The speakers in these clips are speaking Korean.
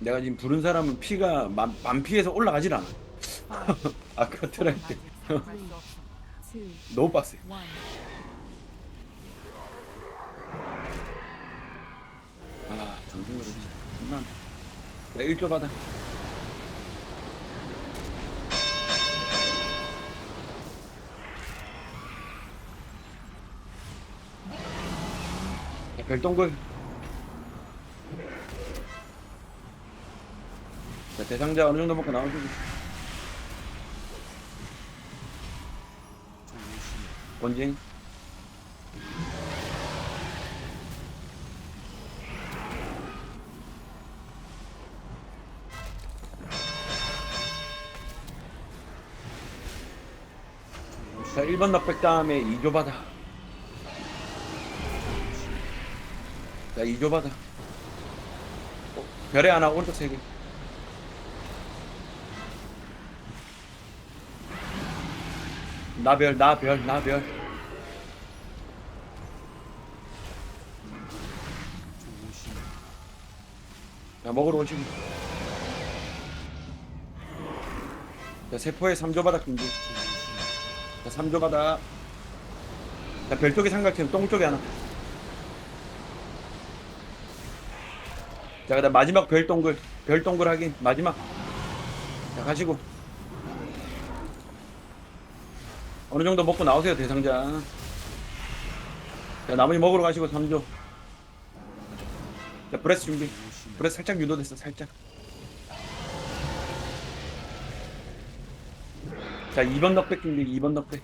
내가 지금 부른 사람은 피가 만, 만 피에서 올라가질 않아. 아까 트라이 때 너무 빡세. 아, 정신으로. 장난. 내가 일조 받아. 야, 별똥굴. 자, 대상자 어느 정도 먹고 나오지. 본진. 자, 1번 넉백 다음에 2조 받아. 자, 2조 받아. 어, 별에 하나, 오른쪽 세 개. 나별, 나별, 나별. 자, 먹으러 오시고. 자, 세포에 3조 바닥 준비. 자, 3조 바닥. 자, 별 쪽에 삼각형, 똥 쪽에 하나. 자, 그 다음 마지막 별 동글. 별 동글 확인. 마지막. 자, 가시고. 어느 정도 먹고 나오세요, 대상자. 자, 나머지 먹으러 가시고 3조. 자, 브레스 준비. 브레스 살짝 유도됐어, 살짝. 자, 2번 넉백 준비, 2번 넉백.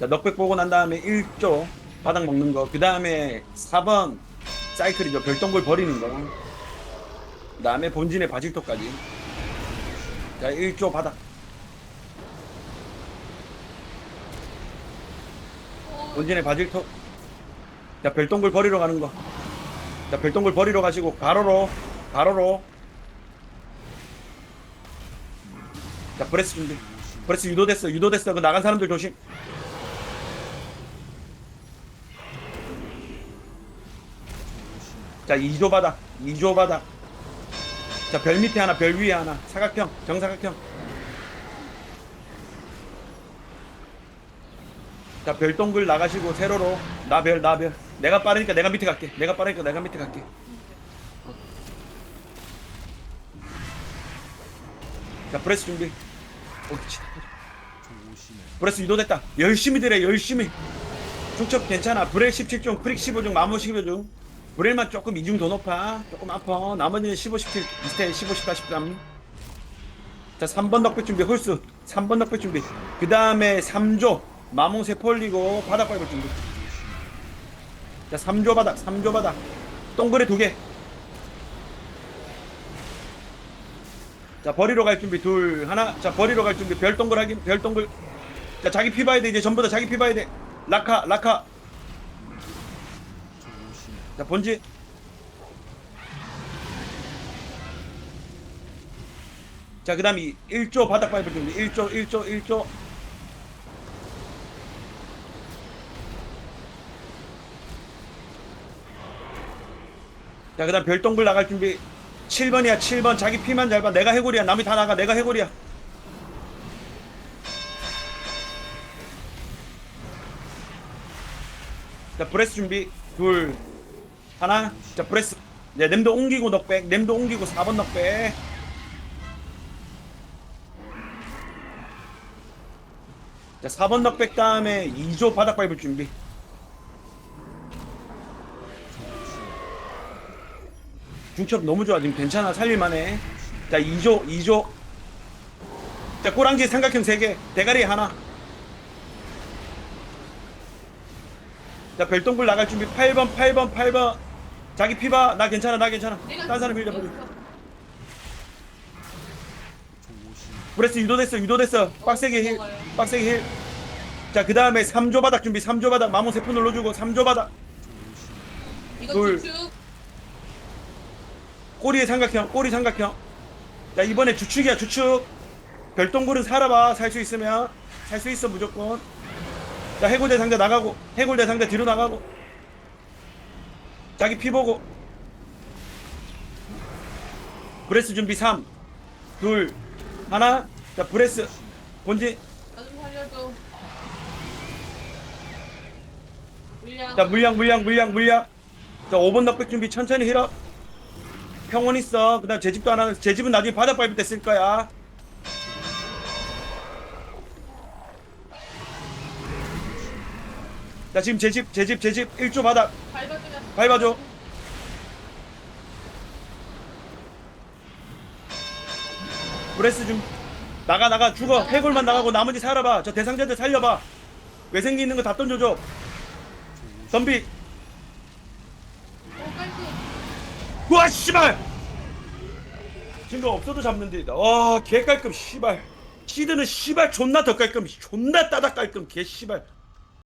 자, 넉백 보고 난 다음에 1조 바닥 먹는 거. 그 다음에 4번 사이클이죠. 별똥굴 버리는 거. 그 다음에 본진의 바질토까지. 자, 1조 바닥. 본진의 바질토. 자, 별똥굴 버리러 가는 거. 자, 별똥굴 버리러 가시고, 가로로, 가로로. 자, 브레스 준비. 브레스 유도됐어, 유도됐어. 그 나간 사람들 조심. 자, 2조 바닥, 2조 바닥. 자, 별 밑에 하나, 별 위에 하나. 사각형, 정사각형. 자, 별동글 나가시고, 세로로. 나 별, 나 별. 내가 빠르니까 내가 밑에 갈게. 내가 빠르니까 내가 밑에 갈게. 자, 브레스 준비. 옳지. 브레스 유도됐다. 열심히 들래 열심히. 중첩 괜찮아. 브레 17중, 프릭 15중, 마모 15중. 브레만 조금 이중 더 높아. 조금 아파. 나머지는 15, 17, 비슷해. 15, 14, 13. 자, 3번 넉백 준비. 홀수. 3번 넉백 준비. 그 다음에 3조. 마몽새 폴리고 바닥 밟을 준비. 자, 3조 바닥. 3조 바닥. 동그래 두 개. 자, 버리러 갈 준비. 둘, 하나. 자, 버리러 갈 준비. 별 동글 하긴. 별 동글. 자, 자기 피 봐야 돼. 이제 전부 다 자기 피 봐야 돼. 라카, 라카. 자, 본지. 자, 그 다음에 1조 바닥 밟을 준비. 1조, 1조, 1조. 자, 그 다음 별동굴 나갈 준비. 7번이야, 7번. 자기 피만 잘 봐. 내가 해골이야. 남이 다 나가. 내가 해골이야. 자, 브레스 준비. 둘, 하나. 자, 브레스. 네, 냄도 옮기고 넉백. 냄도 옮기고 4번 넉백. 자, 4번 넉백 다음에 2조 바닥 밟을 준비. 중첩 너무 좋아. 지금 괜찮아. 살릴만해. 자, 2조, 2조. 자, 꼬랑지 삼각형 3개. 대가리 하나. 자, 별똥굴 나갈 준비. 8번, 8번, 8번. 자기 피봐. 나 괜찮아, 나 괜찮아. 딴 사람 빌려 버리. 브레스 유도됐어, 유도됐어. 빡세게 힐, 빡세게 힐. 자, 그 다음에 3조 바닥 준비. 3조 바닥. 마모 세포 눌러주고 3조 바닥. 둘. 꼬리에 삼각형, 꼬리 삼각형. 자, 이번에 주축이야, 주축. 별똥굴은 살아봐. 살 수 있으면. 살 수 있어, 무조건. 자, 해골대 상자 나가고. 해골대 상자 뒤로 나가고. 자기 피 보고. 브레스 준비 3 2 하나 자 브레스 본진 나좀 살려줘. 물량. 자 물량 물량 물량 물량 자 5번 넉백 준비 천천히 힐업 평원 있어. 그 다음 제 집도 하나 제 집은 나중에 바닥 밟을 때 쓸 거야. 자 지금 제 집 제 집 제 집 1조 바닥. 밟아주면. 밟아줘. 브레스 좀 나가 나가. 죽어. 해골만 나가고 나머지 살아봐. 저 대상자들 살려봐. 외생기 있는 거 다 던져줘. 덤비 어, 깔끔. 우 와 씨발! 증거 없어도 잡는데 와 개깔끔 씨발. 시드는 씨발 존나 더 깔끔 존나 따닥 깔끔 개 씨발